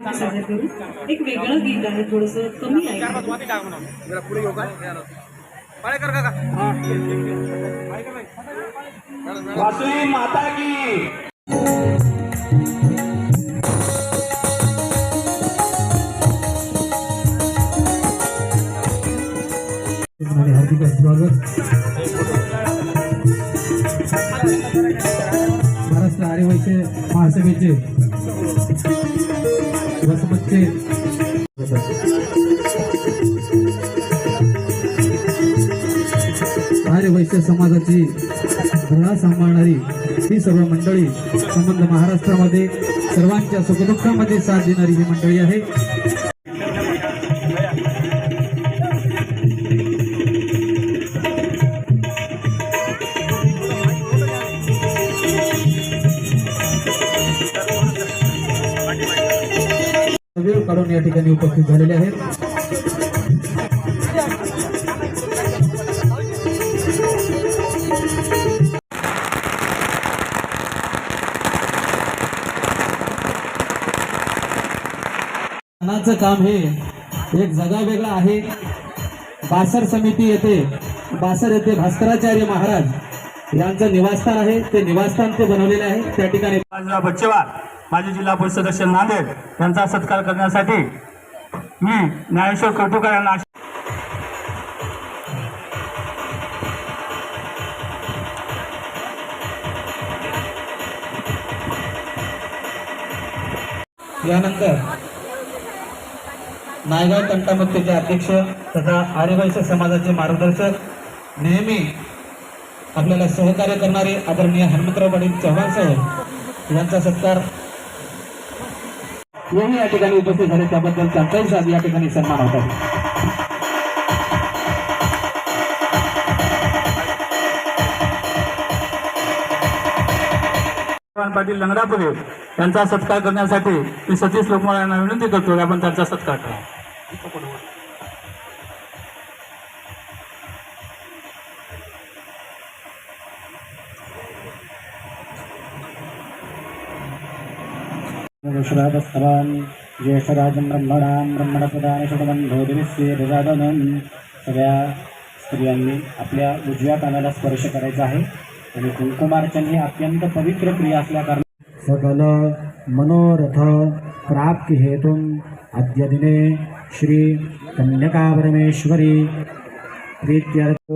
सादर करू एक वेगळं गीत आहे थोडस कमी आहे. पुढे घेऊ काय पाळेकर काका. वासुई माता की. आणि हार्दिक स्वागत महाराष्ट्र आर्यवैश्य महासभेचे आर्यवैश्य समाजाची धडा सांभाळणारी ही सर्व मंडळी संबंध महाराष्ट्रामध्ये सर्वांच्या सुखदुःखामध्ये साथ देणारी ही मंडळी आहे. काढून या ठिकाणी उपस्थित झालेले आहेत. सणाचं काम हे. एक जगा वेगळा आहे. बासर समिती येथे बासर येथे भास्कराचार्य महाराज यांचं निवासस्थान आहे. ते निवासस्थान ते बनवलेले आहे. त्या ठिकाणी बच्चेवार माजी जिल्हा परिषद सदस्य नांदेड यांचा सत्कार करण्यासाठी मी ज्ञानेश्वर कटुकर यांना यानंतर नायगाव तंटामुक्तीचे अध्यक्ष तथा आर्यवैश्य समाजाचे मार्गदर्शक नेहमी आपल्याला सहकार्य करणारे आदरणीय हनुमंतराव पाटील चव्हाण साहेब यांचा सत्कार. नेहमी या ठिकाणी उपस्थित झाले त्याबद्दल त्यांचाही साहेब या ठिकाणी सन्मान होतात चव्हाण पाटील लंगडापुरे यांचा सत्कार करण्यासाठी मी सतीश लोकमाला यांना विनंती करतो की आपण त्यांचा सत्कार करा. विश्रादस्तवां ज्येष्ठराजं ब्रह्मणां ब्रह्मणप्रदान षडबंधोदिनिस्य रजादनं सगळ्या स्त्रियांनी आपल्या उजव्या कानाला स्पर्श करायचा आहे. आणि कुंकुमार्चन ही अत्यंत पवित्र क्रिया असल्या कारणाने सकल मनोरथ प्राप्ती हेतून अद्य दिने श्री कन्यका परमेश्वरी प्रीत्यर्थ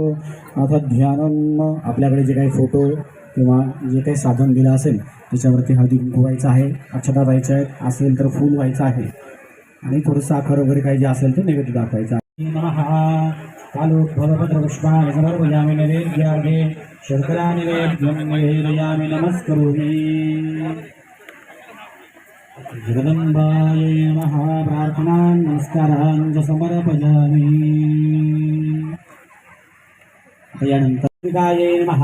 आता ध्यान आपल्याकडे जे काही फोटो किंवा जे काही साधन दिलं असेल त्याच्यावरती हळदी कुंकू व्हायचं आहे अक्षता व्हायच्या आहेत असेल तर फूल व्हायचं आहे. आणि थोडं साखर वगैरे काही जे असेल ते नैवेद्य दाखवायचं आहे. नमः. नैवेद्यार्घे शर्करा निवेद्यं नमस्करोमि. जगदम्बायै नमः प्रार्थनान् नमस्कारान् च समर्पयामि यानंतर विदायै नमः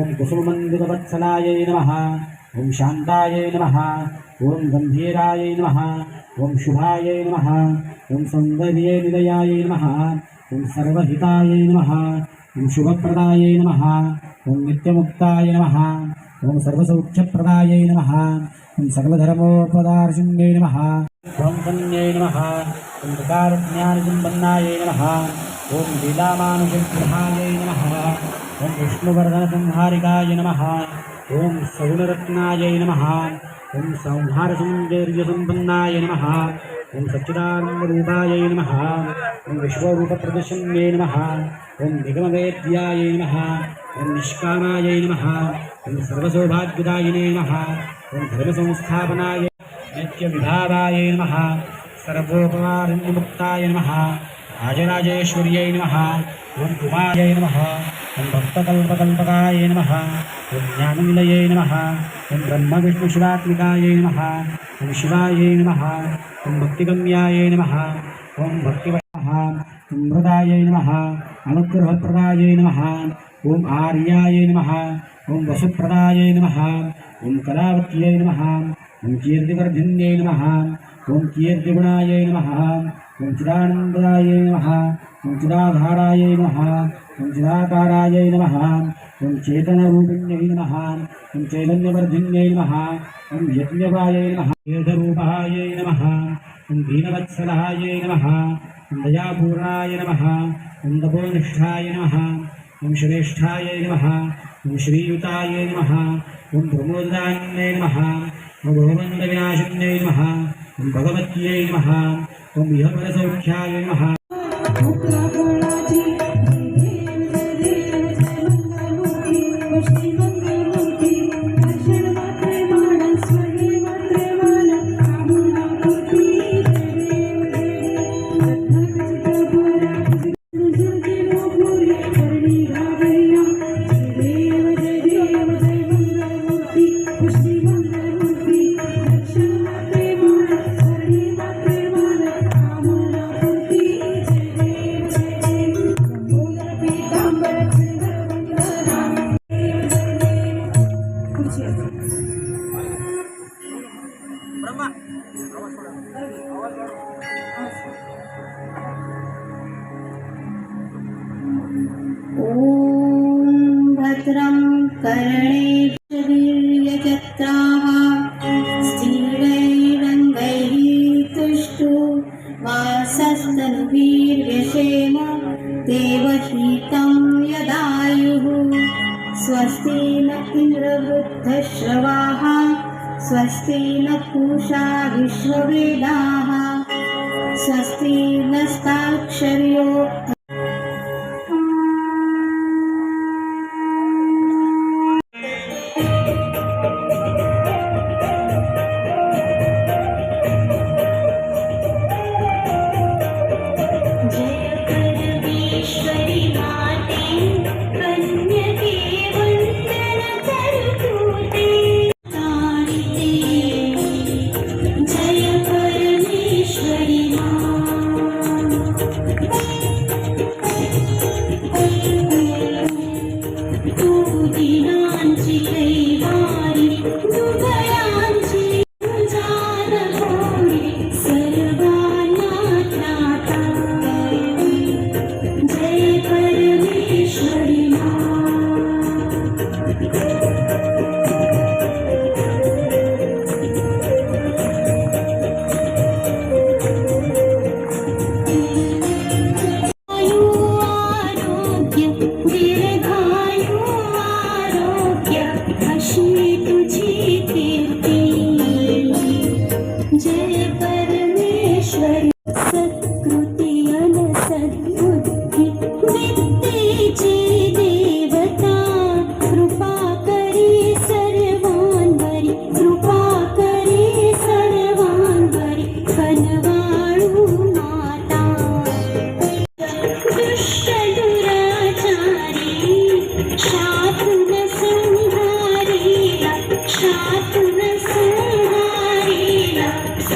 ॐ कुसुममन्दिरवत्सलायै नमः ॐ शान्तायै नमः ॐ गम्भीरायै नमः ॐ शुभायै नमः ॐ सौन्दर्ये निलयायै नमः ॐ सर्वहितायै नमः ॐ शुभप्रदायै नमः ॐ नित्यमुक्ताय नमः ॐ सर्वसौख्यप्रदायै नमः ॐ सकलधर्मोपदार्शिन्यै नमः ॐ कन्यै नमः ॐ प्रकारज्ञानसम्पन्नायै नमः ॐ लीलामानुषग्रहायै नमः ॐ विष्णुवर्धनसंहारिकाय नमः ॐ सगुणरत्नायै नमः ॐ संहारसौन्दर्यसम्पन्नाय नमः ॐ सच्चिदानन्दरूपायै नमः ॐ विश्वरूपप्रदर्शन्यै नमः ॐ निगमवेद्यायै नमः ॐ निष्कामायै नमः ॐ सर्वसौभाग्यदायिने नमः ॐ धर्मसंस्थापनाय नित्यविधाराय नमः। सर्वोपमारण्यमुक्ताय नमः। राजराजेश्वर्यै नमः। ॐ उमायै नमः। ॐ भक्तकल्पकल्पकाय नमः। ॐ ज्ञाननिलयै नमः। ॐ ब्रह्मविष्णुशिवात्मिकायै नमः। ॐ शिवायै नमः। ॐ भक्तिगम्यायै नमः। ॐ भक्तिवशः ॐ मृदायै नमः। अनुग्रहप्रदायै नमः। ॐ आर्यायै नमः। ॐ वसुप्रदायै नमः। ओम कलावत्यै नमः ओम कीर्तिवर्धिन्यै नमः ओम कीर्तिगुणायै नमः ओम चिदानन्दायै नमः ओम चिदाधारायै नमः ओम चिदाकारायै नमः ओम चेतनरूपिण्यै नमः ओम चैतन्यवर्धिन्यै नमः ओम यज्ञवायै नमः तीर्थरूपायै नमः ओम दीनवत्सलायै नमः ओम दयापूर्णाय नमः ओम तपोनिष्ठाय नमः ओम श्रेष्ठाय नमः ओम श्रीयुताय नमः ఓం ప్రమోదాన్నే నమ ఓం భగవంత వినాశన్యై నమ ఓం భగవత్యై నమ ఓం ఇహపర సౌఖ్యాయ నమ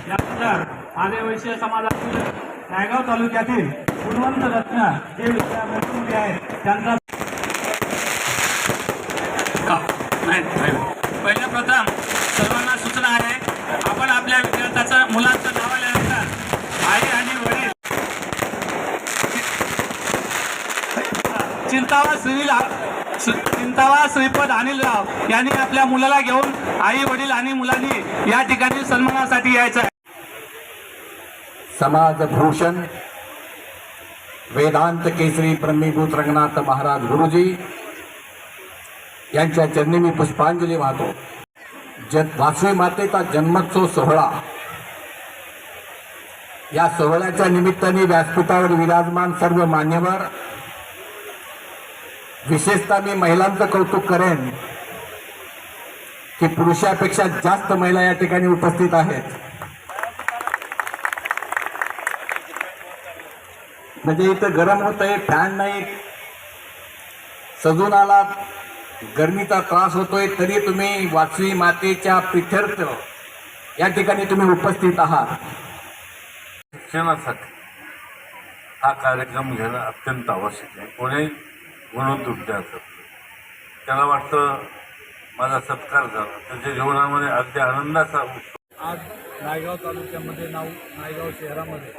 यानंतर आदिवैश्य समाजातील नायगाव तालुक्यातील गुणवंत रत्न जे विद्यार्थी आहेत त्यांचा पहिल्या प्रथम सर्वांना सूचना आहे आपण आपल्या विद्यार्थ्याचा मुलांचं नाव आल्यानंतर आई आणि वडील. चिंतावर सुनील चिंतावा श्रीपद अनिलराव यांनी आपल्या मुलाला घेऊन आई वडील आणि मुलांनी या ठिकाणी सन्मानासाठी यायचं आहे. समाजभूषण वेदांत केसरी ब्रह्मीभूत रंगनाथ महाराज गुरुजी यांच्या चरणी मी पुष्पांजली वाहतो. जन वासवी मातेचा जन्मोत्सव सोहळा. या सोहळ्याच्या निमित्ताने व्यासपीठावर विराजमान सर्व मान्यवर विशेषतः मी महिलांचं कौतुक करेन की पुरुषापेक्षा जास्त महिला या ठिकाणी उपस्थित आहेत. म्हणजे इथं गरम होत आहे फॅन नाही. सजून आला गरमीचा त्रास होतोय तरी तुम्ही वाचवी मातेच्या पिठर्थ या ठिकाणी तुम्ही उपस्थित आहात. शिक्षणासाठी हा कार्यक्रम घेणं अत्यंत आवश्यक आहे. कोणी गुणवंत विद्यार्थी त्याला वाटतं माझा सत्कार झाला. त्याच्या जीवनामध्ये अगदी आनंदाचा उत्सव. आज नायगाव तालुक्यामध्ये नाव नायगाव शहरामध्ये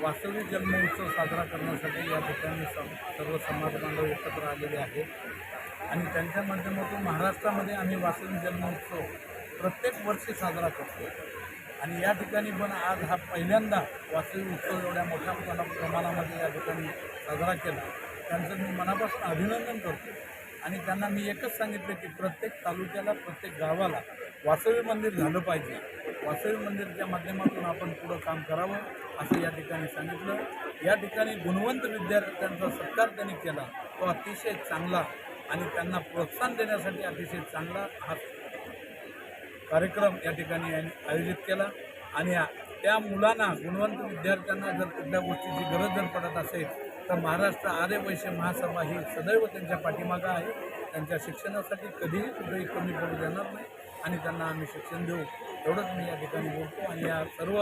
वास्तविक जन्मोत्सव साजरा करण्यासाठी या ठिकाणी सर्व समाज बांधव एकत्र आलेले आहेत. आणि त्यांच्या माध्यमातून महाराष्ट्रामध्ये आम्ही वास्तविक जन्मोत्सव प्रत्येक वर्षी साजरा करतो. आणि या ठिकाणी पण आज हा पहिल्यांदा वास्तविक उत्सव एवढ्या मोठ्या प्रमाणा- प्रमाणामध्ये या ठिकाणी साजरा केला. त्यांचं मी मनापासून अभिनंदन करतो. आणि त्यांना मी एकच सांगितलं की प्रत्येक तालुक्याला प्रत्येक गावाला वासवी मंदिर झालं पाहिजे. वासवी मंदिरच्या माध्यमातून आपण पुढं काम करावं असं या ठिकाणी सांगितलं. या ठिकाणी गुणवंत विद्यार्थ्यांचा सत्कार त्यांनी केला. तो अतिशय चांगला आणि त्यांना प्रोत्साहन देण्यासाठी अतिशय चांगला हा कार्यक्रम या ठिकाणी आयोजित केला. आणि त्या मुलांना गुणवंत विद्यार्थ्यांना जर कुठल्या गोष्टीची गरज जर पडत असेल तर महाराष्ट्र आर्य वैश्य महासभा ही सदैव त्यांच्या पाठीमागं आहे. त्यांच्या शिक्षणासाठी कधीही कुठेही कमी पडू देणार नाही आणि त्यांना आम्ही शिक्षण देऊ. एवढंच मी या ठिकाणी बोलतो आणि या सर्व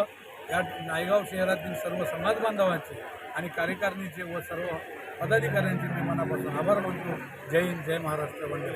या नायगाव शहरातील सर्व समाज बांधवांचे आणि कार्यकारिणीचे व सर्व पदाधिकाऱ्यांचे मी मनापासून आभार मानतो. जय हिंद जय महाराष्ट्र वंदे